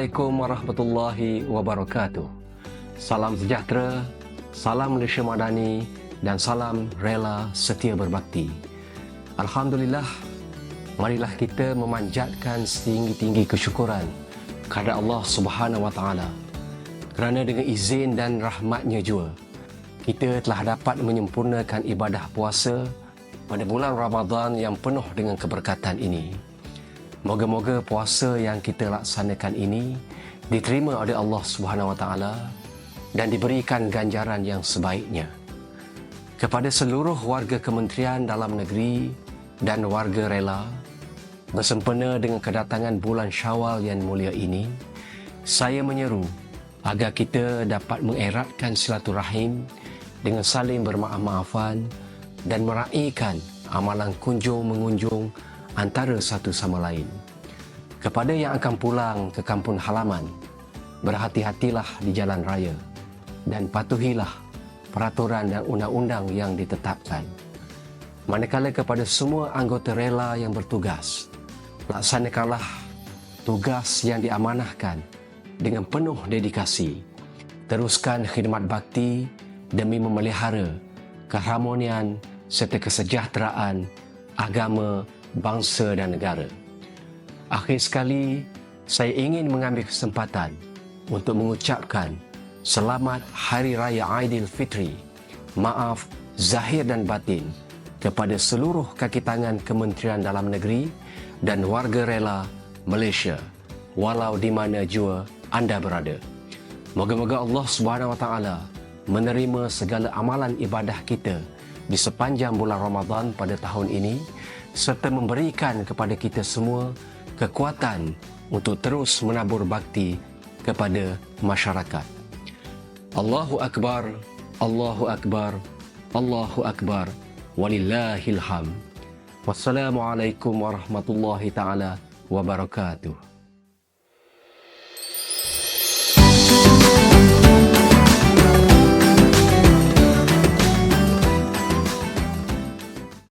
Assalamualaikum warahmatullahi wabarakatuh. Salam sejahtera, salam Malaysia Madani dan salam rela setia berbakti. Alhamdulillah, marilah kita memanjatkan setinggi-tinggi kesyukuran kepada Allah Subhanahu Wa Taala. Kerana dengan izin dan rahmatnya jua, kita telah dapat menyempurnakan ibadah puasa pada bulan Ramadan yang penuh dengan keberkatan ini. Moga-moga puasa yang kita laksanakan ini diterima oleh Allah Subhanahu Wa Taala dan diberikan ganjaran yang sebaiknya. Kepada seluruh warga Kementerian Dalam Negeri dan warga rela bersempena dengan kedatangan bulan Syawal yang mulia ini, saya menyeru agar kita dapat mengeratkan silaturahim dengan saling bermaaf-maafan dan meraihkan amalan kunjung mengunjung antara satu sama lain. Kepada yang akan pulang ke kampung halaman, berhati-hatilah di jalan raya dan patuhilah peraturan dan undang-undang yang ditetapkan. Manakala kepada semua anggota rela yang bertugas, laksanakanlah tugas yang diamanahkan dengan penuh dedikasi. Teruskan khidmat bakti demi memelihara keharmonian serta kesejahteraan agama bangsa dan negara. Akhir sekali, saya ingin mengambil kesempatan untuk mengucapkan selamat Hari Raya Aidilfitri. Maaf zahir dan batin kepada seluruh kaki tangan Kementerian Dalam Negeri dan warga rela Malaysia walau di mana jua anda berada. Moga-moga Allah Subhanahu Wa Taala menerima segala amalan ibadah kita di sepanjang bulan Ramadan pada tahun ini serta memberikan kepada kita semua kekuatan untuk terus menabur bakti kepada masyarakat. Allahu Akbar, Allahu Akbar, Allahu Akbar, walillahilham. Wassalamualaikum warahmatullahi taala wabarakatuh.